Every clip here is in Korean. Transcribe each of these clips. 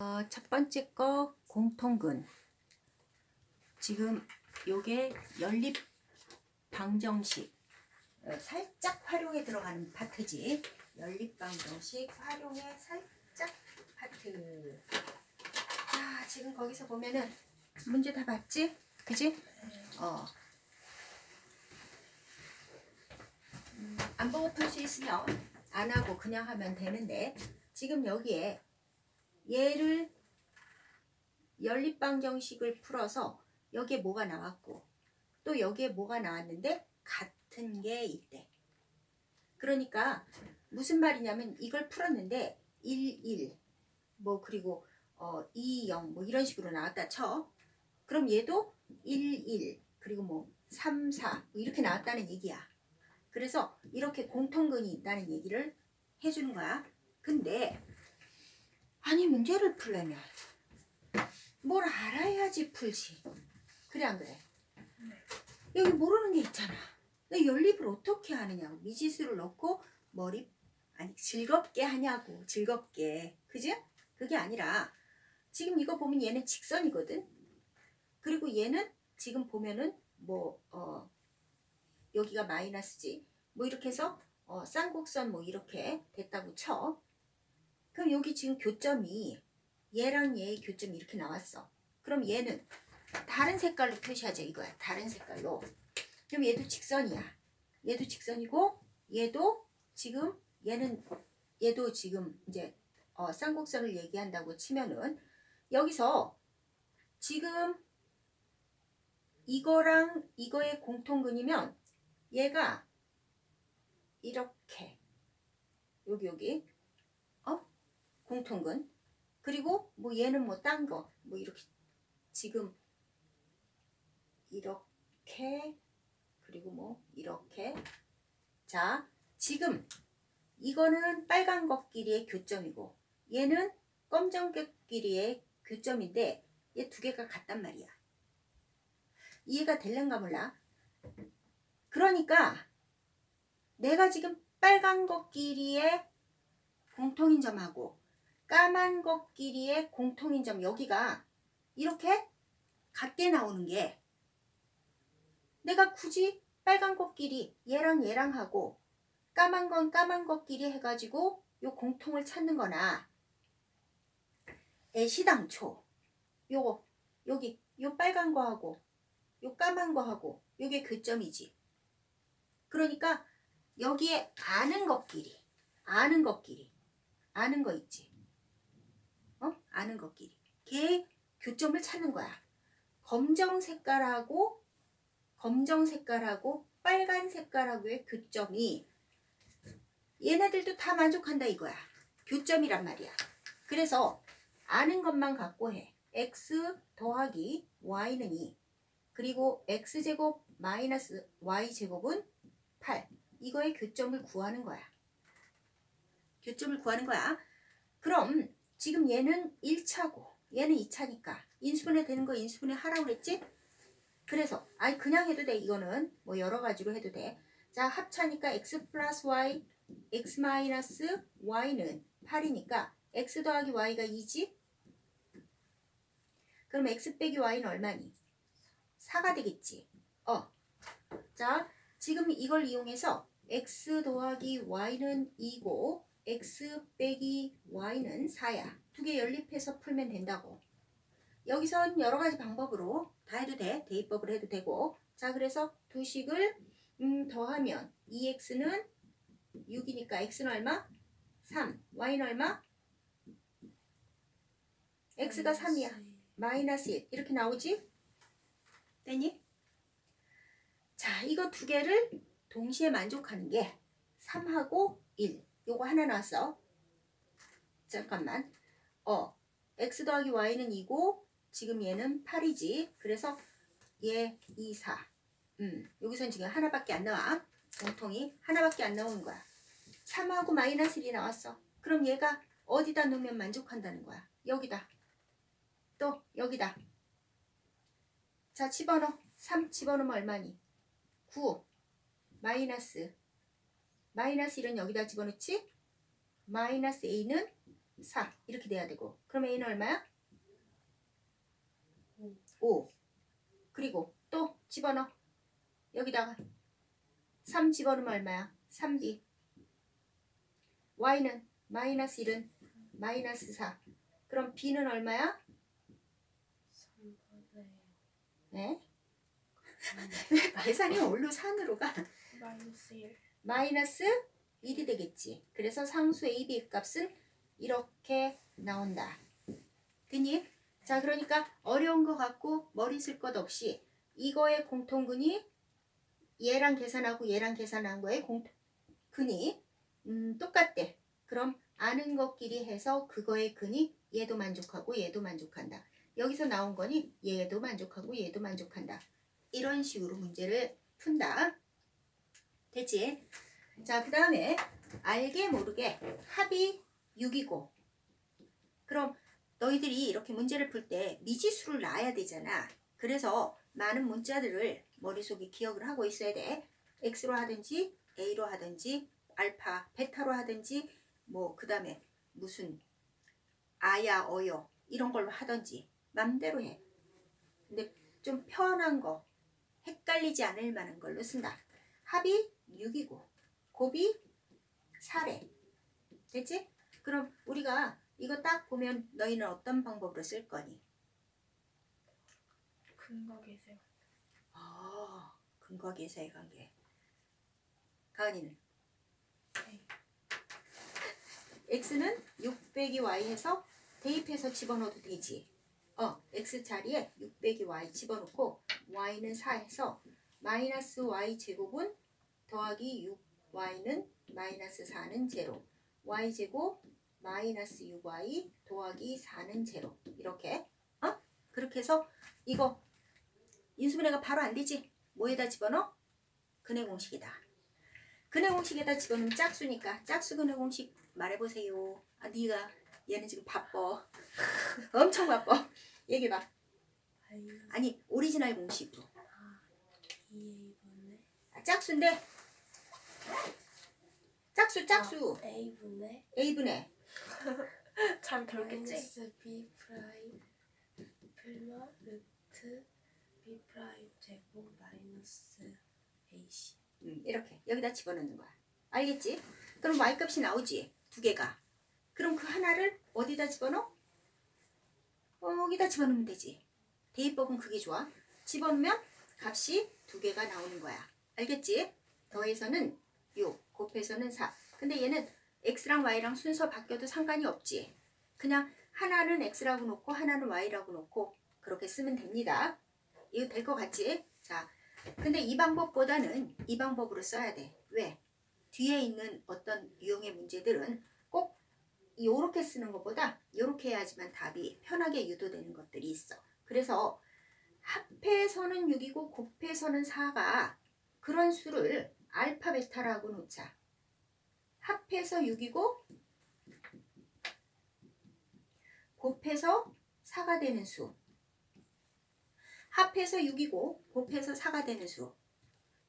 어, 첫 번째 거 공통근. 지금 요게 연립 방정식. 어, 살짝 활용에 들어가는 파트지. 연립 방정식 활용에 살짝 파트. 자, 지금 거기서 보면은 문제 다 봤지? 그지? 어. 음, 안 보고 풀 수 있으면 안 하고 그냥 하면 되는데 지금 여기에 얘를 연립방정식을 풀어서 여기에 뭐가 나왔고 또 여기에 뭐가 나왔는데 같은 게 있대. 그러니까 무슨 말이냐면 이걸 풀었는데 1, 1, 뭐 그리고 어, 2, 0, 뭐 이런 식으로 나왔다 쳐. 그럼 얘도 1, 1, 그리고 뭐 3, 4 뭐 이렇게 나왔다는 얘기야. 그래서 이렇게 공통근이 있다는 얘기를 해주는 거야. 근데 아니 문제를 풀려면 뭘 알아야지 풀지. 그래 안 그래? 여기 모르는 게 있잖아. 너 연립을 어떻게 하느냐고 미지수를 넣고 머리 아니 즐겁게 하냐고 즐겁게 그지? 그게 아니라 지금 이거 보면 얘는 직선이거든. 그리고 얘는 지금 보면은 뭐 어, 여기가 마이너스지. 뭐 이렇게 해서 어, 쌍곡선 뭐 이렇게 됐다고 쳐. 그럼 여기 지금 교점이 얘랑 얘의 교점이 이렇게 나왔어. 그럼 얘는 다른 색깔로 표시하자 이거야. 다른 색깔로. 그럼 얘도 직선이야. 얘도 직선이고 얘도 지금 얘는 얘도 지금 이제 어, 쌍곡선을 얘기한다고 치면은 여기서 지금 이거랑 이거의 공통근이면 얘가 이렇게 여기 여기 어 공통근. 그리고 뭐 얘는 뭐 딴 거. 뭐 이렇게 지금 이렇게 그리고 뭐 이렇게. 자 지금 이거는 빨간 것끼리의 교점이고 얘는 검정 것끼리의 교점인데 얘 두 개가 같단 말이야. 이해가 될는가 몰라? 그러니까 내가 지금 빨간 것끼리의 공통인 점하고 까만 것끼리의 공통인 점 여기가 이렇게 같게 나오는 게 내가 굳이 빨간 것끼리 얘랑 얘랑 하고 까만 건 까만 것끼리 해가지고 요 공통을 찾는 거나 애시당초 요거 여기 요 빨간 거하고 요 까만 거하고 요게 교점이지. 그러니까 여기에 아는 것끼리 아는 것끼리 아는 거 있지. 어 아는 것끼리 걔 교점을 찾는 거야. 검정 색깔하고 검정 색깔하고 빨간 색깔하고의 교점이 얘네들도 다 만족한다 이거야. 교점이란 말이야. 그래서 아는 것만 갖고 해. X 더하기 y는 2 그리고 x제곱 마이너스 y제곱은 8 이거의 교점을 구하는 거야. 교점을 구하는 거야. 그럼 지금 얘는 1차고 얘는 2차니까 인수분해 되는 거 인수분해 하라고 그랬지? 그래서 아니 그냥 해도 돼 이거는 뭐 여러 가지로 해도 돼. 자 합차니까 x 플러스 y x 마이너스 y는 8이니까 x 더하기 y가 2지? 그럼 x 빼기 y는 얼마니? 4가 되겠지. 어. 자, 지금 이걸 이용해서 x 더하기 y는 2고 x 빼기 y는 4야. 두 개 연립해서 풀면 된다고. 여기선 여러 가지 방법으로 다 해도 돼. 대입법을 해도 되고. 자, 그래서 두 식을 음, 더하면 2x는 6이니까 x는 얼마? 3. y는 얼마? x가 3이야. 마이너스 1. 이렇게 나오지? 됐니? 자, 이거 두 개를 동시에 만족하는 게 3하고 1. 요거 하나 나왔어. 잠깐만. 어, x 더하기 y는 2고 지금 얘는 8이지. 그래서 얘 2, 4. 음, 여기선 지금 하나밖에 안 나와. 공통이 하나밖에 안 나오는 거야. 3하고 마이너스 1이 나왔어. 그럼 얘가 어디다 넣으면 만족한다는 거야. 여기다. 또 여기다. 자, 집어넣어. 3 집어넣으면 얼마니? 9 마이너스 마이너스 1은 여기다 집어넣지? 마이너스 a는 4 이렇게 돼야 되고 그럼 a는 얼마야? 오. 5 그리고 또 집어넣어 여기다가 3 집어넣으면 얼마야? 3b y는 마이너스 1은 마이너스 4 그럼 b는 얼마야? 3분의 네? 계산이 올로 산으로 가 마이너스 1 마이너스 1이 되겠지. 그래서 상수 AB 값은 이렇게 나온다. 됐니? 자, 그러니까 어려운 거 갖고 머리 쓸 것 없이 이거의 공통근이 얘랑 계산하고 얘랑 계산한 거의 공근이 음, 똑같대. 그럼 아는 것끼리 해서 그거의 근이 얘도 만족하고 얘도 만족한다. 여기서 나온 거니 얘도 만족하고 얘도 만족한다. 이런 식으로 문제를 푼다. 됐지? 자, 그 다음에 알게 모르게 합이 6이고 그럼 너희들이 이렇게 문제를 풀 때 미지수를 놔야 되잖아. 그래서 많은 문자들을 머릿속에 기억을 하고 있어야 돼. X로 하든지 A로 하든지 알파, 베타로 하든지 뭐 그 다음에 무슨 아야, 어여 이런 걸로 하든지 맘대로 해. 근데 좀 편한 거 헷갈리지 않을 만한 걸로 쓴다. 합이 6이고 곱이 4래. 됐지? 그럼 우리가 이거 딱 보면 너희는 어떤 방법으로 쓸 거니? 근각에서요 아, 근거계사의 관계. 가은이는? 네. x는 6 빼기 y 해서 대입해서 집어넣어도 되지. 어, x 자리에 6 빼기 y 집어넣고 y는 4 해서 마이너스 y 제곱은 더하기 6y는 마이너스 4는 제로. y 제곱 마이너스 6y 더하기 4는 제로. 이렇게. 어? 그렇게 해서 이거 인수분해가 바로 안 되지. 뭐에다 집어넣어? 근해 공식이다. 근해 공식에다 집어넣으면 짝수니까 짝수 근해 공식 말해보세요. 아 네가 얘는 지금 바빠. 엄청 바빠. 얘기해봐. 아니 오리지널 공식으로. 2A분의 아, 짝수인데 짝수 짝수 A분의 A분의 잘 결겠지? 마이너스 B 프라임 플러 루트 B 프라임 제곱 마이너스 AC 음, 이렇게 여기다 집어넣는 거야. 알겠지? 그럼 y 값이 나오지 두 개가. 그럼 그 하나를 어디다 집어넣어? 어, 여기다 집어넣으면 되지. 대입법은 그게 좋아. 집어넣으면 값이 두 개가 나오는 거야. 알겠지? 더해서는 6, 곱해서는 4. 근데 얘는 x랑 y랑 순서 바뀌어도 상관이 없지. 그냥 하나는 x라고 놓고 하나는 y라고 놓고 그렇게 쓰면 됩니다. 이거 될 것 같지? 자, 근데 이 방법보다는 이 방법으로 써야 돼. 왜? 뒤에 있는 어떤 유형의 문제들은 꼭 요렇게 쓰는 것보다 요렇게 해야지만 답이 편하게 유도되는 것들이 있어. 그래서 합해서는 6이고 곱해서는 4가 그런 수를 알파 베타라고 놓자. 합해서 6이고 곱해서 4가 되는 수. 합해서 6이고 곱해서 4가 되는 수.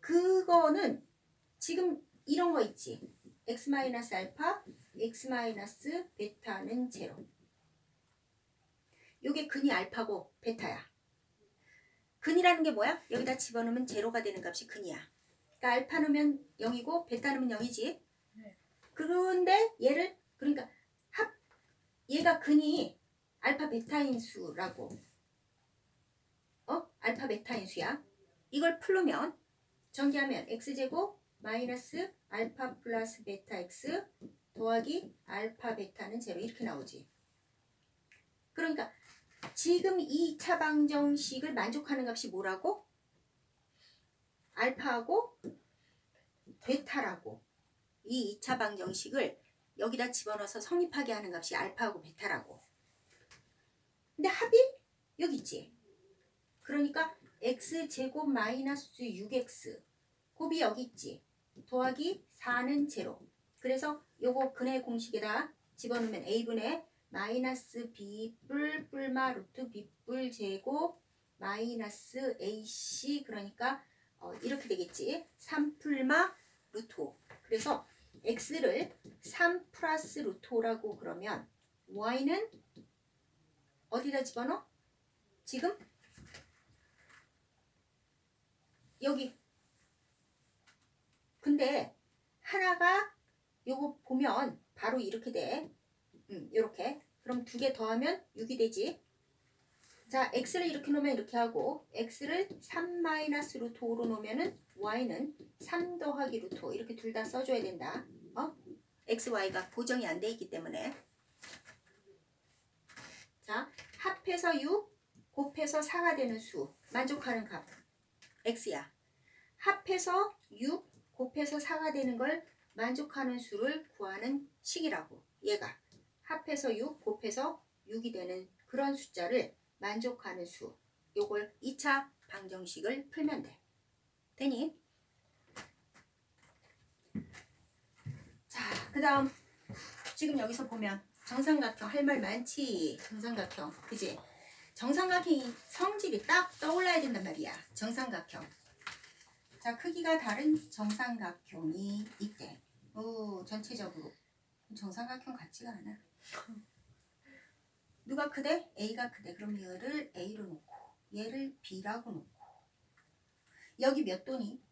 그거는 지금 이런 거 있지. x 마이너스 알파, x 마이너스 베타는 제로. 요게 근이 알파고 베타야. 근이라는 게 뭐야? 여기다 집어넣으면 제로가 되는 값이 근이야. 그러니까 알파 넣으면 0이고 베타 넣으면 0이지. 네. 그런데 얘를 그러니까 합 얘가 근이 알파 베타인 수라고. 어? 알파 베타인 수야. 이걸 풀으면 전개하면 x제곱 마이너스 알파 플러스 베타 x 더하기 알파 베타는 제로 이렇게 나오지. 그러니까 지금 2차 방정식을 만족하는 값이 뭐라고? 알파하고 베타라고. 이 2차 방정식을 여기다 집어넣어서 성립하게 하는 값이 알파하고 베타라고. 근데 합이 여기 있지. 그러니까 x 제곱 마이너스 6x 곱이 여기 있지. 더하기 4는 제로. 그래서 요거 근의 공식에다 집어넣으면 a분의 마이너스 b 뿔 뿔마 루트 b 뿔 제곱 마이너스 ac 그러니까 어, 이렇게 되겠지. 3 풀마 루트 5. 그래서 x를 3 플러스 루트 5라고 그러면 y는 어디다 집어넣어? 지금 여기 근데 하나가 요거 보면 바로 이렇게 돼 음, 이렇게. 그럼 두 개 더하면 6이 되지. 자 x를 이렇게 놓으면 이렇게 하고 x를 3 마이너스 루트 5로 놓으면은 y는 3 더하기 루트 5 이렇게 둘 다 써줘야 된다. 어? x, y가 고정이 안 돼 있기 때문에. 자 합해서 6 곱해서 4가 되는 수. 만족하는 값. x야. 합해서 6 곱해서 4가 되는 걸 만족하는 수를 구하는 식이라고 얘가 합해서 6 곱해서 6이 되는 그런 숫자를 만족하는 수. 요걸 2차 방정식을 풀면 돼. 되니? 자 그 다음 지금 여기서 보면 정삼각형 할 말 많지? 정삼각형. 그지? 정삼각형이 성질이 딱 떠올라야 된단 말이야. 정삼각형. 자 크기가 다른 정삼각형이 있대. 오 전체적으로. 정삼각형 같지가 않아 누가 크대? A가 크대 그럼 얘를 A로 놓고 얘를 B라고 놓고 여기 몇 도니?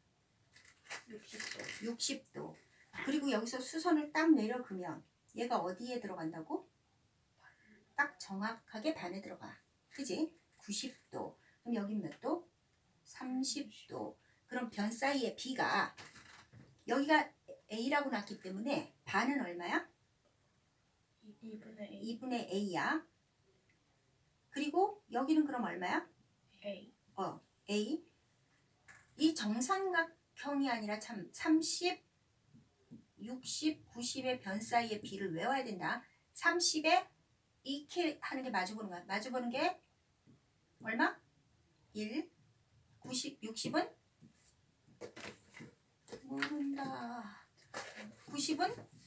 60도. 60도 그리고 여기서 수선을 딱 내려 그면 얘가 어디에 들어간다고? 딱 정확하게 반에 들어가 그지? 90도 그럼 여긴 몇 도? 30도 그럼 변 사이의 B가 여기가 A라고 놨기 때문에 반은 얼마야? 2분의 A. 2분의 A야 그리고 여기는 그럼 얼마야? A. 어, A. 이 정삼각형이 아니라 참 30, 60, 90의 변 사이의 B를 외워야 된다. 30에 이렇게 하는 게 마주보는 거야. 마주보는 게 얼마? 1, 90, 60은? 모른다. 90은?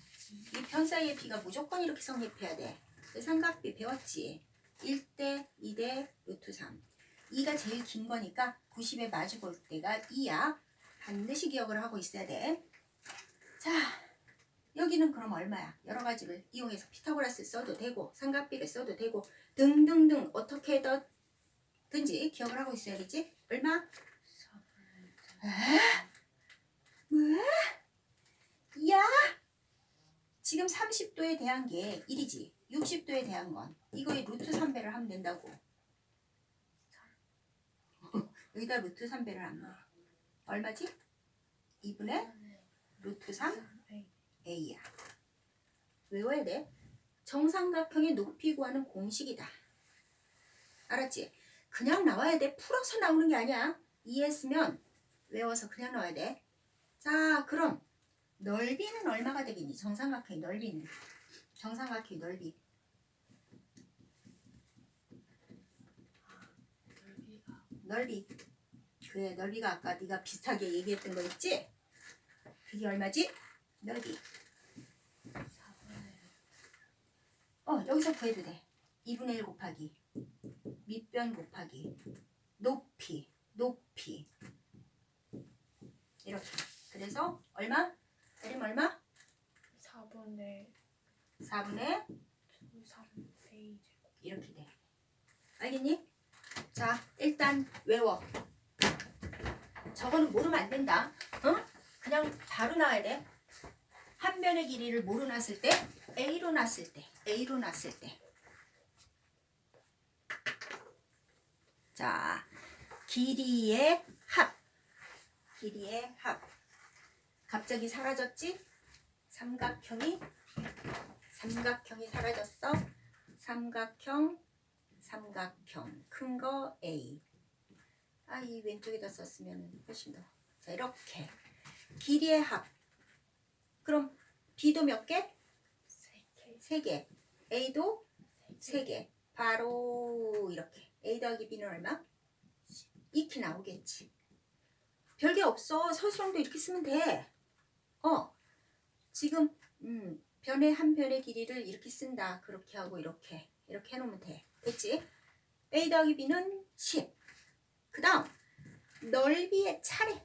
이변 사이의 B가 무조건 이렇게 성립해야 돼. 삼각비 배웠지? 1대 2대 루트 3. 2가 제일 긴 거니까 90에 마주 볼 때가 2야. 반드시 기억을 하고 있어야 돼. 자, 여기는 그럼 얼마야? 여러 가지를 이용해서 피타고라스 써도 되고 삼각비를 써도 되고 등등등 어떻게 든지 기억을 하고 있어야겠지? 얼마? 4분의 왜? 야! 지금 30도에 대한 게 1이지. 60도에 대한 건 이거에 루트 3배를 하면 된다고. 여기다 루트 3배를 하면 얼마지? 2분의 루트 3 A. A야. 외워야 돼. 정삼각형의 높이 구하는 공식이다. 알았지? 그냥 나와야 돼. 풀어서 나오는 게 아니야. 이해했으면 외워서 그냥 나와야 돼. 자, 그럼 넓이는 얼마가 되겠니? 정삼각형의 넓이는. 정삼각형의 넓이. 넓이. 그래, 넓이가 아까 네가 비슷하게 얘기했던 거 있지? 그게 얼마지? 넓이. 4분의 어, 여기서 구해도 돼. 2분의 1 곱하기 밑변 곱하기 높이 높이 이렇게 그래서 얼마? 때리면 얼마? 4분의 4분의 2, 3 A 제곱. 이렇게 돼 알겠니? 자 일단 외워 저거는 모르면 안 된다 어? 그냥 바로 나와야 돼 한 변의 길이를 뭐로 놨을 때? A로 놨을 때 A로 놨을 때 자, 길이의 합. 길이의 합. 갑자기 사라졌지? 삼각형이 삼각형이 사라졌어. 삼각형, 삼각형. 큰 거 A. 아, 이 왼쪽에다 썼으면 훨씬 더. 자, 이렇게. 길이의 합. 그럼 B도 몇 개? 3K. 세 개. A도 세 개. 바로 이렇게. A 더하기 B는 얼마? 이렇게 나오겠지. 별게 없어. 서술형도 이렇게 쓰면 돼. 어. 지금 음, 변의 한 변의 길이를 이렇게 쓴다. 그렇게 하고 이렇게. 이렇게 해놓으면 돼. 됐지? A 더하기 B는 10. 그 다음 넓이의 차례.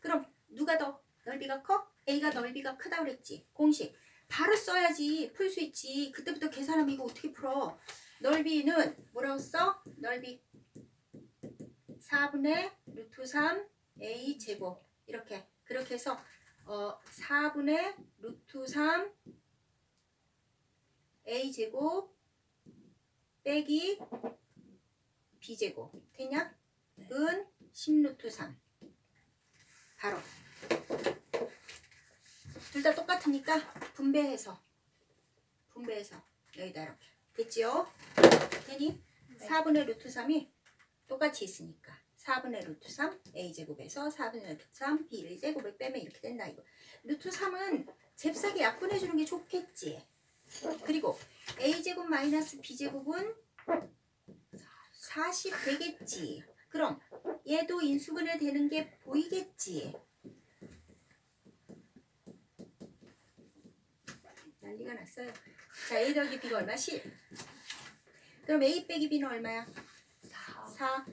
그럼 누가 더 넓이가 커? A가 넓이가 크다 그랬지. 공식. 바로 써야지 풀 수 있지. 그때부터 계산하면 이거 어떻게 풀어? 넓이는 뭐라고 써? 넓이 4분의 루트 3 a 제곱 이렇게 그렇게 해서 어 4분의 루트 3 a 제곱 빼기 b 제곱 됐냐? 은 10루트 3 바로 둘 다 똑같으니까 분배해서 분배해서 여기다 이렇게 됐지요? 되니? 네. 4분의 루트 3이 똑같이 있으니까 4분의 루트 3 a제곱에서 4분의 루트 3 b를 제곱을 빼면 이렇게 된다 이거 루트 3은 잽싸게 약분해 주는 게 좋겠지 그리고 a제곱 마이너스 b제곱은 40 되겠지 그럼 얘도 인수분해 되는 게 보이겠지 난리가 났어요 자 a 더하기 b가 얼마? 10 그럼 a 빼기 b는 얼마야? 4 4.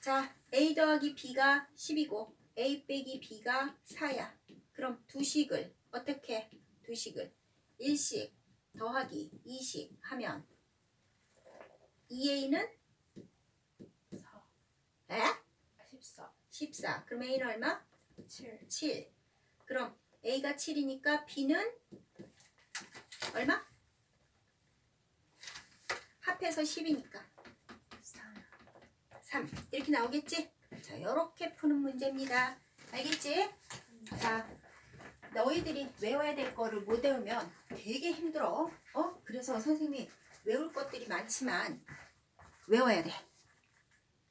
자, A 더하기 B가 10이고 A 빼기 B가 4야. 그럼 두 식을 어떻게? 두 식을 1식 더하기 2식 하면 2A는 4 에? 14 14. 그럼 A는 얼마? 7 7. 그럼 A가 7이니까 B는 얼마? 합해서 10이니까 3 3. 이렇게 나오겠지? 자, 이렇게 푸는 문제입니다. 알겠지? 자, 너희들이 외워야 될 거를 못 외우면 되게 힘들어. 어? 그래서 선생님이 외울 것들이 많지만 외워야 돼.